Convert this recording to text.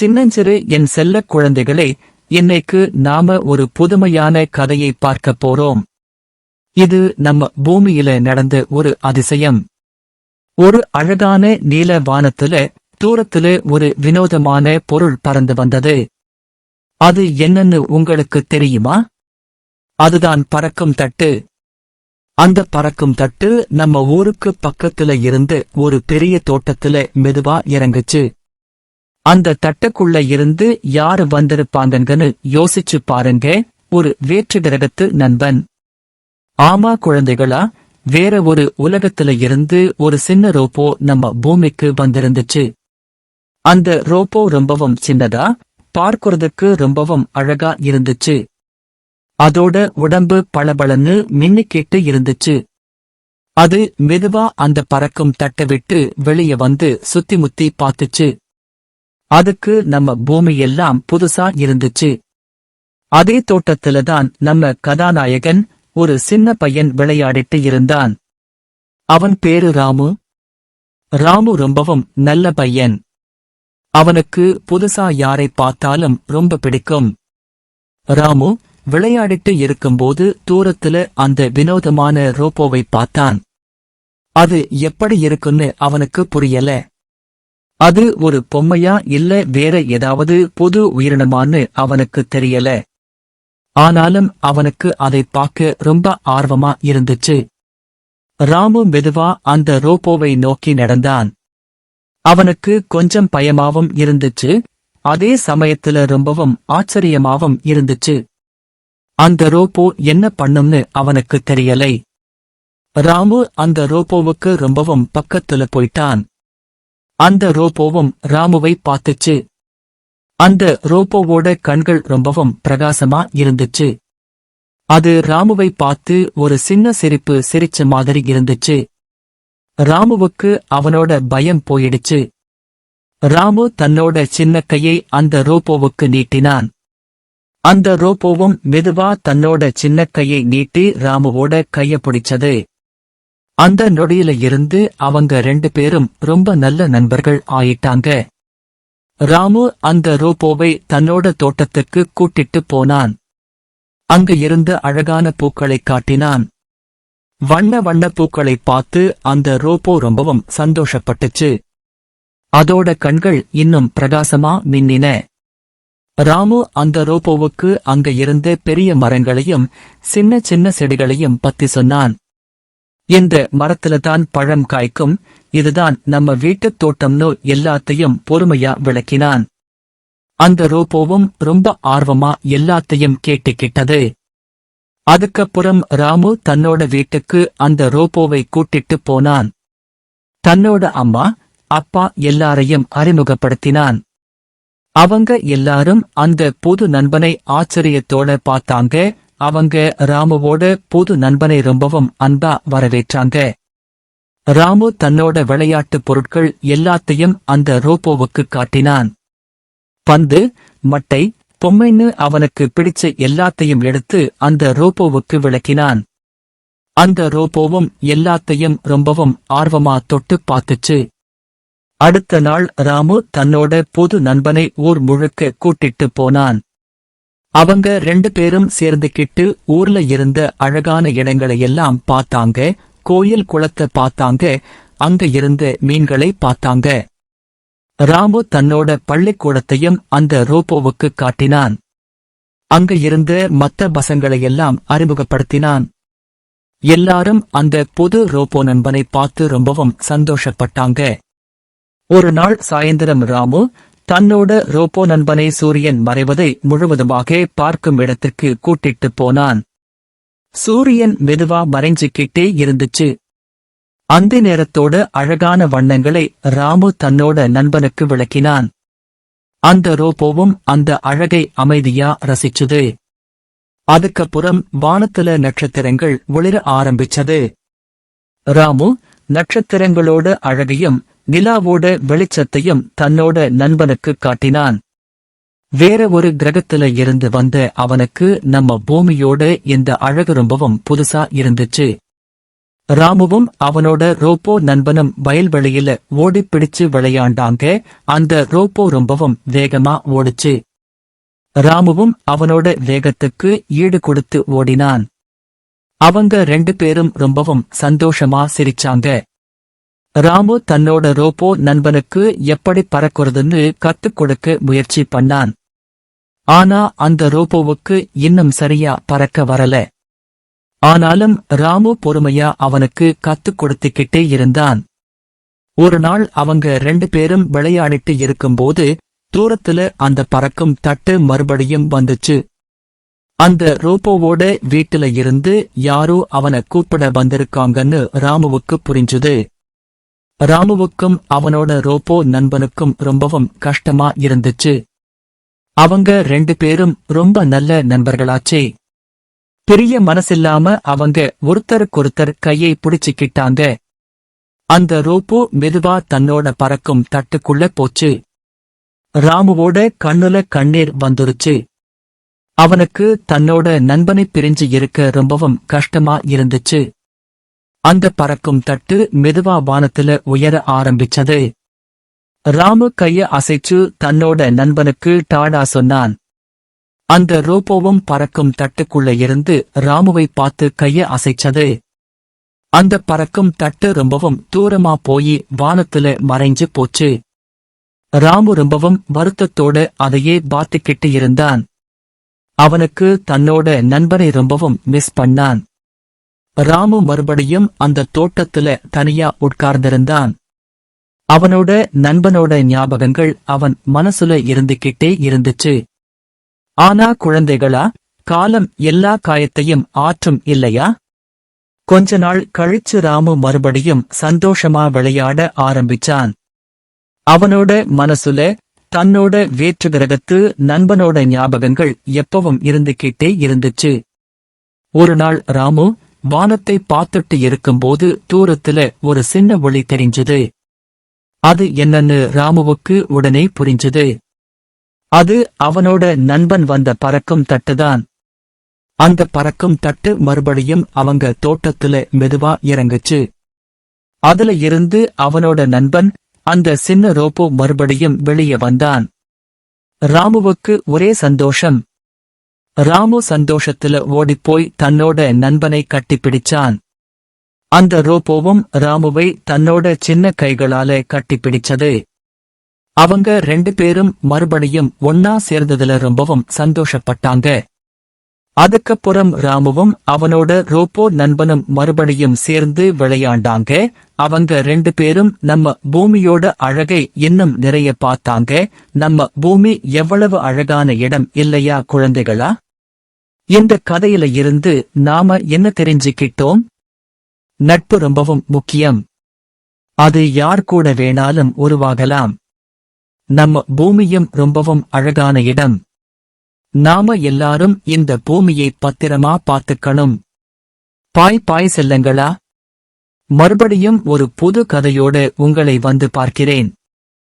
சின்னஞ்சிறு என் செல்ல குழந்தைகளே இன்னைக்கு நாம ஒரு புதுமையான கதையை பார்க்க போறோம். இது நம்ம பூமியில நடந்த ஒரு அதிசயம். ஒரு அழகான நீல வானத்துல தூரத்துல ஒரு வினோதமான பொருள் பறந்து வந்தது. அது என்னன்னு உங்களுக்கு தெரியுமா? அதுதான் பறக்கும் தட்டு. அந்த பறக்கும் தட்டு நம்ம ஊருக்கு பக்கத்துல இருந்து ஒரு பெரிய தோட்டத்துல மெதுவா இறங்குச்சு. அந்த தட்டுக்குள்ள இருந்து யாரு வந்திருப்பாங்கன்னு யோசிச்சு பாருங்க. ஒரு வேற்று கிரகத்து நண்பன். ஆமா குழந்தைகளா வேற ஒரு உலகத்துல இருந்து ஒரு சின்ன ரோபோ நம்ம பூமிக்கு வந்திருந்துச்சு. அந்த ரோபோ ரொம்பவும் சின்னதா பார்க்கறதுக்கு ரொம்பவும் அழகா இருந்துச்சு. அதோட உடம்பு பளபளன்னு மின்னிக்கிட்டு இருந்துச்சு. அது மெதுவா அந்த பறக்கும் தட்டை விட்டு வெளியே வந்து சுத்தி முத்தி பார்த்துச்சு. அதுக்கு நம்ம பூமி எல்லாம் புதுசா இருந்துச்சு. அதே தோட்டத்துல தான் நம்ம கதாநாயகன் ஒரு சின்ன பையன் விளையாடிட்டு இருந்தான். அவன் பேரு ராமு. ராமு ரொம்பவும் நல்ல பையன். அவனுக்கு புதுசா யாரை பார்த்தாலும் ரொம்ப பிடிக்கும். ராமு விளையாடிட்டு இருக்கும்போது தூரத்துல அந்த வினோதமான ரோபோவை பார்த்தான். அது எப்படி இருக்குன்னு அவனுக்கு புரியல. அது ஒரு பொம்மையா இல்ல வேற ஏதாவது புது உயிரினமான்னு அவனுக்கு தெரியல. ஆனாலும் அவனுக்கு அதை பார்க்க ரொம்ப ஆர்வமா இருந்துச்சு. ராமு மெதுவா அந்த ரோபோவை நோக்கி நடந்தான். அவனுக்கு கொஞ்சம் பயமாவும் இருந்துச்சு. அதே சமயத்துல ரொம்பவும் ஆச்சரியமாவும் இருந்துச்சு. அந்த ரோபோ என்ன பண்ணும்னு அவனுக்கு தெரியலை. ராமு அந்த ரோபோவுக்கு ரொம்பவும் பக்கத்துல போயிட்டான். அந்த ரோபோவும் ராமுவை பார்த்துச்சு. அந்த ரோபோவோட கண்கள் ரொம்பவும் பிரகாசமா இருந்துச்சு. அது ராமுவை பார்த்து ஒரு சின்ன சிரிப்பு சிரிச்ச மாதிரி இருந்துச்சு. ராமுவுக்கு அவனோட பயம் போயிடுச்சு. ராமு தன்னோட சின்ன கையை அந்த ரோபோவுக்கு நீட்டினான். அந்த ரோபோவும் மெதுவா தன்னோட சின்ன கையை நீட்டி ராமுவோட கைய பிடிச்சது. அந்த நொடியில இருந்து அவங்க ரெண்டு பேரும் ரொம்ப நல்ல நண்பர்கள் ஆயிட்டாங்க. ராமு அந்த ரோபோவை தன்னோட தோட்டத்துக்கு கூட்டிட்டு போனான். அங்க இருந்த அழகான பூக்களைக் காட்டினான். வண்ண வண்ண பூக்களை பார்த்து அந்த ரோபோ ரொம்பவும் சந்தோஷப்பட்டுச்சு. அதோட கண்கள் இன்னும் பிரகாசமா மின்னின. ராமு அந்த ரோபோவுக்கு அங்க இருந்த பெரிய மரங்களையும் சின்ன சின்ன செடிகளையும் பத்தி சொன்னான். என்ற மரத்துல தான் பழம் காய்க்கும். இதுதான் நம்ம வீட்டுத் தோட்டம்னு எல்லாத்தையும் பொறுமையா விளக்கினான். அந்த ரோபோவும் ரொம்ப ஆர்வமா எல்லாத்தையும் கேட்டுக்கிட்டது. அதுக்கப்புறம் ராமு தன்னோட வீட்டுக்கு அந்த ரோபோவை கூட்டிட்டு போனான். தன்னோட அம்மா அப்பா எல்லாரையும் அறிமுகப்படுத்தினான். அவங்க எல்லாரும் அந்த புது நண்பனை ஆச்சரியத்தோட பார்த்தாங்க. அவங்க ராமுவோட புது நண்பனை ரொம்பவும் அன்பா வரவேற்றாங்க. ராமு தன்னோட விளையாட்டுப் பொருட்கள் எல்லாத்தையும் அந்த ரோபோவுக்கு காட்டினான். பந்து மட்டை பொம்மைன்னு அவனுக்கு பிடிச்ச எல்லாத்தையும் எடுத்து அந்த ரோபோவுக்கு விளக்கினான். அந்த ரோபோவும் எல்லாத்தையும் ரொம்பவும் ஆர்வமா தொட்டு பார்த்துச்சு. அடுத்த நாள் ராமு தன்னோட புது நண்பனை ஊர் முழுக்க கூட்டிட்டு போனான். அவங்க ரெண்டு பேரும் சேர்ந்துக்கிட்டு ஊர்ல இருந்த அழகான இடங்களை எல்லாம் பார்த்தாங்க கோயில் குளத்தை பார்த்தாங்க அங்க இருந்த மீன்களை பார்த்தாங்க. ராமு தன்னோட பள்ளிக்கூடத்தையும் அந்த ரோபோவுக்கு காட்டினான். அங்க இருந்த மத்த பசங்களையெல்லாம் அறிமுகப்படுத்தினான். எல்லாரும் அந்த புது ரோபோ நண்பனை பார்த்து ரொம்பவும் சந்தோஷப்பட்டாங்க. ஒரு நாள் சாயந்தரம் ராமு தன்னோட ரோபோ நண்பனை சூரியன் மறைவதை முழுவதுமாக பார்க்கும் இடத்திற்கு கூட்டிட்டு போனான். சூரியன் மெதுவா மறைஞ்சுக்கிட்டே இருந்துச்சு. அந்த நேரத்தோட அழகான வண்ணங்களை ராமு தன்னோட நண்பனுக்கு விளக்கினான். அந்த ரோபோவும் அந்த அழகை அமைதியா ரசிச்சது. அதுக்கப்புறம் வானத்துல நட்சத்திரங்கள் ஒளிர ஆரம்பிச்சது. ராமு நட்சத்திரங்களோட அழகையும் நிலாவோட வெளிச்சத்தையும் தன்னோட நண்பனுக்கு காட்டினான். வேற ஒரு கிரகத்துல இருந்து வந்த அவனுக்கு நம்ம பூமியோட இந்த அழகு ரொம்பவும் புதுசா இருந்துச்சு. ராமுவும் அவனோட ரோப்போ நண்பனும் வயல்வெளியில ஓடிப் பிடிச்சு விளையாண்டாங்க. அந்த ரோப்போ ரொம்பவும் வேகமா ஓடுச்சு. ராமுவும் அவனோட வேகத்துக்கு ஈடு கொடுத்து ஓடினான். அவங்க ரெண்டு பேரும் ரொம்பவும் சந்தோஷமா சிரிச்சாங்க. ராமு தன்னோட ரோப்போ நண்பனுக்கு எப்படி பறக்குறதுன்னு கத்துக் கொடுக்க முயற்சி பண்ணான். ஆனா அந்த ரோப்போவுக்கு இன்னும் சரியா பறக்க வரல. ஆனாலும் ராமு பொறுமையா அவனுக்கு கத்துக் கொடுத்துக்கிட்டே இருந்தான். ஒரு நாள் அவங்க ரெண்டு பேரும் விளையாடிட்டு இருக்கும்போது தூரத்துல அந்த பறக்கும் தட்டு மறுபடியும் வந்துச்சு. அந்த ரோப்போவோட வீட்டுல இருந்து யாரோ அவனை கூப்பிட வந்திருக்காங்கன்னு ராமுவுக்கு புரிஞ்சுது. ராமுவுக்கும் அவனோட ரோப்போ நண்பனுக்கும் ரொம்பவும் கஷ்டமா இருந்துச்சு. அவங்க ரெண்டு பேரும் ரொம்ப நல்ல நண்பர்களாச்சே. பெரிய மனசில்லாம அவங்க ஒருத்தருக்கொருத்தர் கையை பிடிச்சுக்கிட்டாங்க. அந்த ரோப்போ மெதுவா தன்னோட பறக்கும் தட்டுக்குள்ள போச்சு. ராமுவோட கண்ணுல கண்ணீர் வந்துருச்சு. அவனுக்கு தன்னோட நண்பனை பிரிஞ்சு இருக்க ரொம்பவும் கஷ்டமா இருந்துச்சு. அந்த பறக்கும் தட்டு மெதுவா வானத்துல உயர ஆரம்பிச்சது. ராமு கைய அசைச்சு தன்னோட நண்பனுக்கு டாடா சொன்னான். அந்த ரோப்போவும் பறக்கும் தட்டுக்குள்ள இருந்து ராமுவை பார்த்து கைய அசைச்சது. அந்த பறக்கும் தட்டு ரொம்பவும் தூரமா போய் வானத்துல மறைஞ்சு போச்சு. ராமு ரொம்பவும் வருத்தத்தோட அதையே பார்த்துக்கிட்டு இருந்தான். அவனுக்கு தன்னோட நண்பனை ரொம்பவும் மிஸ் பண்ணான். ராமு மறுபடியும் அந்த தோட்டத்துல தனியா உட்கார்ந்திருந்தான். அவனோட நண்பனோட ஞாபகங்கள் அவன் மனசுல இருந்துகிட்டே இருந்துச்சு. ஆனா குழந்தைகளா காலம் எல்லா காயத்தையும் ஆற்றும் இல்லையா? கொஞ்ச நாள் கழிச்சு ராமு மறுபடியும் சந்தோஷமா விளையாட ஆரம்பிச்சான். அவனோட மனசுல தன்னோட வேற்று கிரகத்து நண்பனோட ஞாபகங்கள் எப்பவும் இருந்துகிட்டே இருந்துச்சு. ஒரு நாள் ராமு வானத்தை பார்த்துட்டு இருக்கும்போது தூரத்துல ஒரு சின்ன ஒளி தெரிஞ்சது. அது என்னன்னு ராமுவுக்கு உடனே புரிஞ்சது. அது அவனோட நண்பன் வந்த பறக்கும் தட்டுதான். அந்த பறக்கும் தட்டு மறுபடியும் அவங்க தோட்டத்துல மெதுவா இறங்குச்சு. அதுல இருந்து அவனோட நண்பன் அந்த சின்ன ரோப்போ மறுபடியும் வெளியே வந்தான். ராமுவுக்கு ஒரே சந்தோஷம். ராமு சந்தோஷத்துல ஓடிப்போய் தன்னோட நண்பனை கட்டிப்பிடிச்சான். அந்த ரோப்போவும் ராமுவை தன்னோட சின்ன கைகளால கட்டிப்பிடிச்சது. அவங்க ரெண்டு பேரும் மறுபடியும் ஒன்னா சேர்ந்ததுல ரொம்பவும் சந்தோஷப்பட்டாங்க. அதுக்கப்புறம் ராமுவும் அவனோட ரோப்போ நண்பனும் மறுபடியும் சேர்ந்து விளையாண்டாங்க. அவங்க ரெண்டு பேரும் நம்ம பூமியோட அழகை இன்னும் நிறைய பார்த்தாங்க. நம்ம பூமி எவ்வளவு அழகான இடம் இல்லையா குழந்தைகளா? இந்த கதையில இருந்து நாம என்ன தெரிஞ்சுக்கிட்டோம்? நட்பு ரொம்பவும் முக்கியம். அது யார் கூட வேணாலும் உருவாகலாம். நம்ம பூமியும் ரொம்பவும் அழகான இடம். நாம எல்லாரும் இந்த பூமியை பத்திரமா பார்த்துக்கணும். பாய் பாய் செல்லுங்களா? மறுபடியும் ஒரு புது கதையோடு உங்களை வந்து பார்க்கிறேன்.